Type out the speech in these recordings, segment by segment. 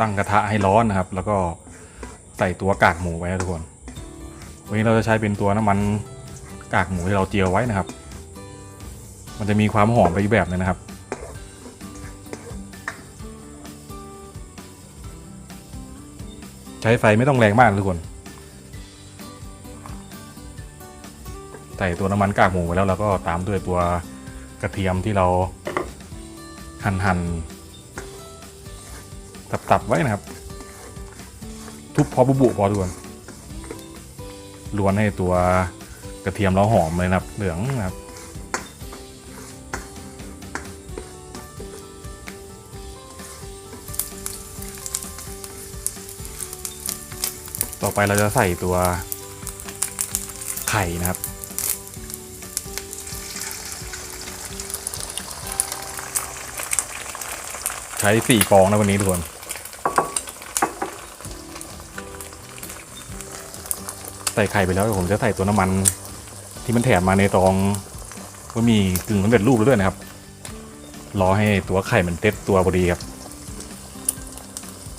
ตั้งกระทะให้ร้อนนะครับ แล้วก็ใส่ตัวกากหมูไว้นะทุกคน วันนี้เราจะใช้เป็นตัวน้ำมันกากหมูที่เราเจียวไว้นะครับ มันจะมีความหอมไปอีกแบบนึงนะครับใช้ไฟไม่ต้องแรงมากนะทุกคน ใส่ตัวน้ำมันกากหมูไปแล้วเราก็ตามด้วยตัวกระเทียมที่เราหั่นหั่น ตับตับๆไว้นะครับ ทุบพอบุบุพอทุกคนล้วนให้ตัวกระเทียมเราหอมเลยนะครับ เหลืองนะครับต่อไปเราจะใส่ตัวไข่นะครับ ใช้สี่ฟองนะวันนี้ทุกคน ใส่ไข่ไปแล้วผมจะใส่ตัวน้ำมันที่มันแถมมาในตองก็มีกึ่งสำเร็จรูปด้วยนะครับ รอให้ตัวไข่มันเต็มตัวพอดีครับ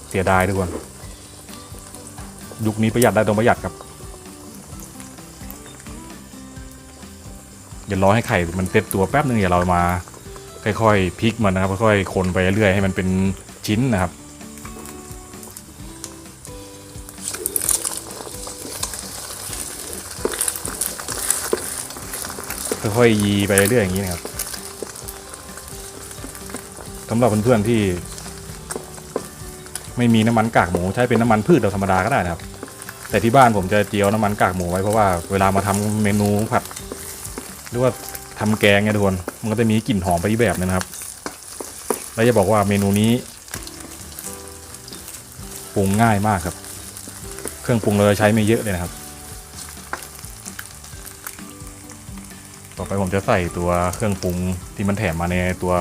เสียดายทุกคนยุคนี้ประหยัดได้ต้องประหยัดครับอย่ารอให้ไข่มันเต็มตัวแป๊บนึงอย่าเรามา ค่อยๆพลิกมันนะครับค่อยๆคนไปเรื่อยให้มันเป็นชิ้นนะครับ ค่อยๆยีไปเรื่อยๆอย่างนี้นะครับสำหรับเพื่อนๆที่ ไม่มีน้ำมันกากหมูใช้เป็นน้ำมันพืชเราธรรมดาก็ได้นะครับ แต่ที่บ้านผมจะเจียวน้ำมันกากหมูไว้เพราะว่าเวลามาทำเมนูผัด หรือว่าทำแกงเนี่ยทุกคนมันก็จะมีกลิ่นหอมไปอีกแบบนึงนะครับ แล้วจะบอกว่าเมนูนี้ปรุงง่ายมากครับ เครื่องปรุงเราใช้ไม่เยอะเลยนะครับ อไปผมจะใส่ตัวเครื่องปรุงที่มันแถมมาในตัว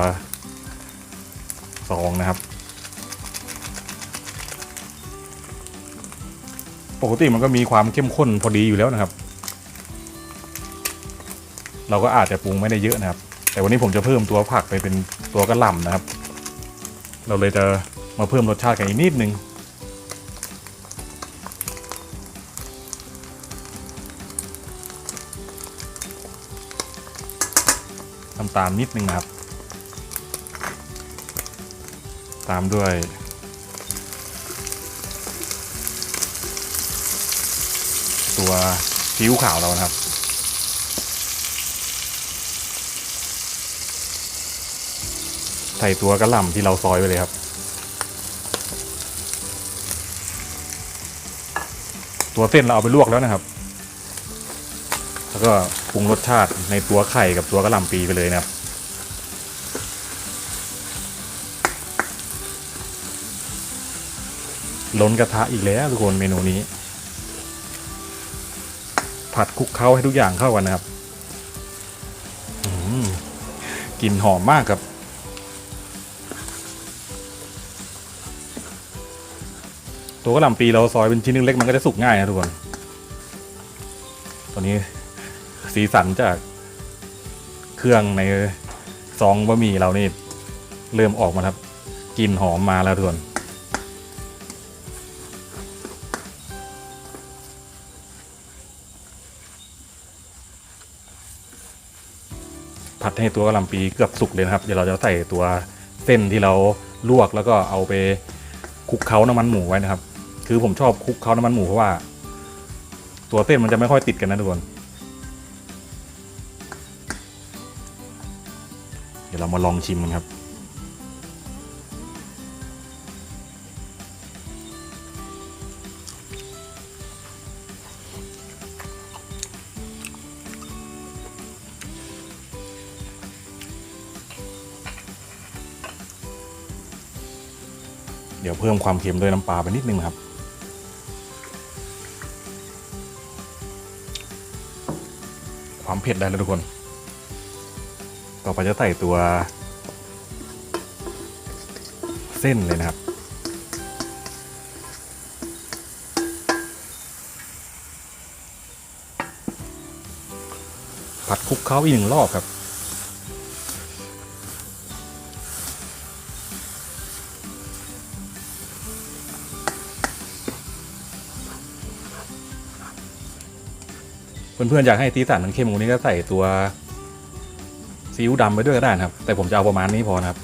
ซองนะครับ ปกติมันก็มีความเข้มข้นพอดีอยู่แล้วนะครับ เราก็อาจจะปรุงไม่ได้เยอะนะครับ แต่วันนี้ผมจะเพิ่มตัวผักไปเป็นตัวกระหล่ำนะครับ เราเลยจะมาเพิ่มรสชาติกันอีกนิดนึง น้ำตาลนิดนึงนะครับ ตามด้วยตัวซีอิ๊วขาวเรานะครับ ใส่ตัวกระหล่ำที่เราซอยไปเลยครับ ตัวเส้นเราเอาไปลวกแล้วนะครับ แล้วก็ปรุงรสชาติในตัวไข่กับตัวกระหล่ำปีไปเลยนะครับล้นกระทะอีกแล้วทุกคนเมนูนี้ ผัดคลุกเคล้าให้ทุกอย่างเข้ากันนะครับอืมกลิ่นหอมมากครับ ตัวกระหล่ำปีเราซอยเป็นชิ้นเล็กๆมันก็จะสุกง่ายนะทุกคนตัวนี้ สีสันจากเครื่องในซองบะหมี่เรานี่เริ่มออกมาครับกลิ่นหอมมาแล้วทุกคนผัดให้ตัวกะหล่ำปีเกือบสุกเลยนะครับ เดี๋ยวเราจะใส่ตัวเส้นที่เราลวกแล้วก็เอาไปคลุกเคล้าน้ำมันหมูไว้นะครับ คือผมชอบคลุกเคล้าน้ำมันหมูเพราะว่า ตัวเส้นมันจะไม่ค่อยติดกันนะทุกคน ดี๋ยวเรามาลองชิมกันครับเดี๋ยวเพิ่มความเค็มด้วยน้ำปลาไปนิดนึงครับ ความเผ็ดได้แล้วทุกคน ต่อไปจะใส่ตัวเส้นเลยนะครับ ผัดคลุกเคล้าอีกหนึ่งรอบครับเพื่อนๆอยากให้ตีสันมันเข้มกว่านี้ก็ใส่ตัว ซีอิ๊วดำไปด้วยก็ได้นะครับ แต่ผมจะเอาประมาณนี้พอนะครับ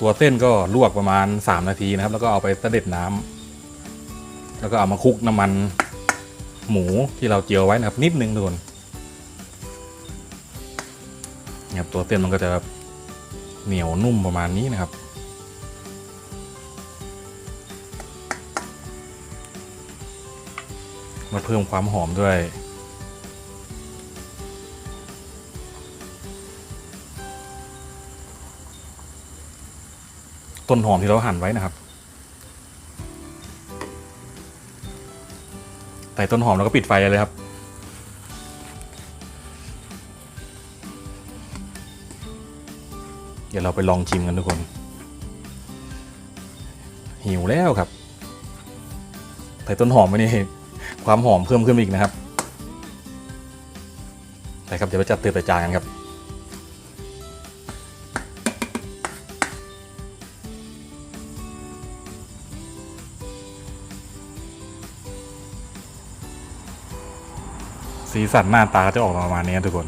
ตัวเส้นก็ลวกประมาณ 3 นาทีนะครับ แล้วก็เอาไปเสด็จน้ำแล้วก็เอามาคลุกน้ำมันหมูที่เราเจียวไว้นะครับ นิดนึงทุกคนนะครับตัวเส้นมันก็จะเหนียวนุ่มประมาณนี้นะครับมาเพิ่มความหอมด้วย ต้นหอมที่เราหั่นไว้นะครับใส่ต้นหอมแล้วก็ปิดไฟเลยครับ เดี๋ยวเราไปลองชิมกันทุกคน หิวแล้วครับใส่ต้นหอมไปนี่ความหอมเพิ่มขึ้นอีกนะครับไปครับเดี๋ยวไปจัดเตือนไปจานกันครับ สีสันหน้าตาจะออกประมาณนี้ทุกคน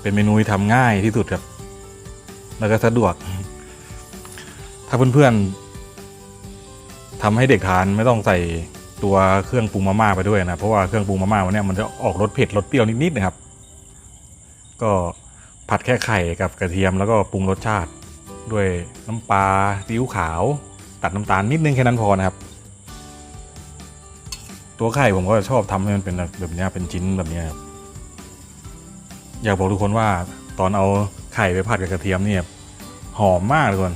เป็นเมนูที่ทำง่ายที่สุดครับ แล้วก็สะดวก ถ้าเพื่อนๆทำให้เด็กทานไม่ต้องใส่ตัวเครื่องปรุงมาม่าไปด้วยนะ เพราะว่าเครื่องปรุงมาม่าวันนี้มันจะออกรสเผ็ดรสเปรี้ยวนิดๆนะครับ ก็ผัดแค่ไข่กับกระเทียมแล้วก็ปรุงรสชาติ ด้วยน้ำปลาซีอิ๊วขาว ตัดน้ำตาลนิดนึงแค่นั้นพอนะครับ ตัวไข่ผมก็ชอบทำให้มันเป็นแบบนี้เป็นชิ้นแบบนี้ครับอยากบอกทุกคนว่าตอนเอาไข่ไปผัดกับกระเทียมเนี่ยหอมมากทุกคน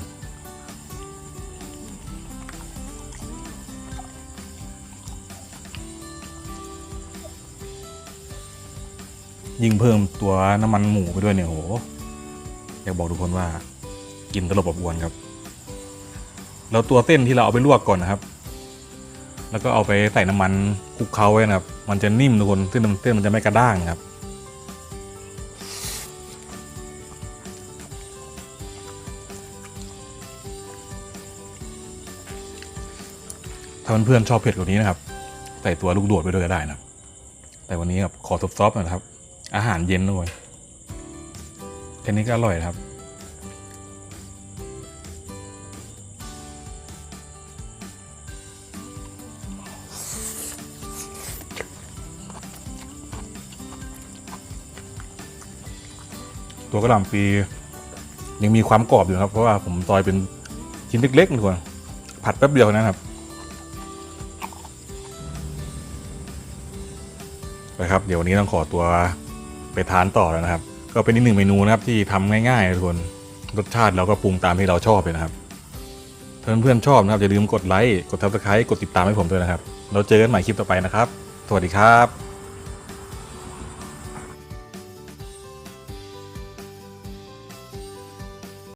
ยิ่งเพิ่มตัวน้ำมันหมูไปด้วยเนี่ยโหอยากบอกทุกคนว่ากินตลบอบอวนครับ แล้วตัวเส้นที่เราเอาไปลวกก่อนนะครับ แล้วก็เอาไปใส่น้ำมันคลุกเคล้าไว้นะครับ มันจะนิ่มทุกคนเส้นเส้นมันจะไม่กระด้างครับถ้าเพื่อนๆชอบเผ็ดกว่านี้นะครับ ใส่ตัวลูกโดดไปด้วยก็ได้นะ แต่วันนี้แบบขอซอฟๆหน่อยนะครับ อาหารเย็นด้วยแค่นี้ก็อร่อยครับ ตัวกระหล่ำปี ยังมีความกรอบอยู่ครับ เพราะว่าผมซอยเป็นชิ้นเล็กๆทุกคนผัดแป๊บเดียวนะครับไปครับ เดี๋ยววันนี้ต้องขอตัวไปทานต่อแล้วนะครับ ก็เป็นอีกหนึ่งเมนูนะครับที่ทำง่ายๆทุกคนรสชาติเราก็ปรุงตามที่เราชอบเลยนะครับเพื่อนเพื่อนๆชอบนะครับอย่าลืมกดไลค์กด subscribe กดติดตามให้ผมด้วยนะครับ เราเจอกันใหม่คลิปต่อไปนะครับ สวัสดีครับ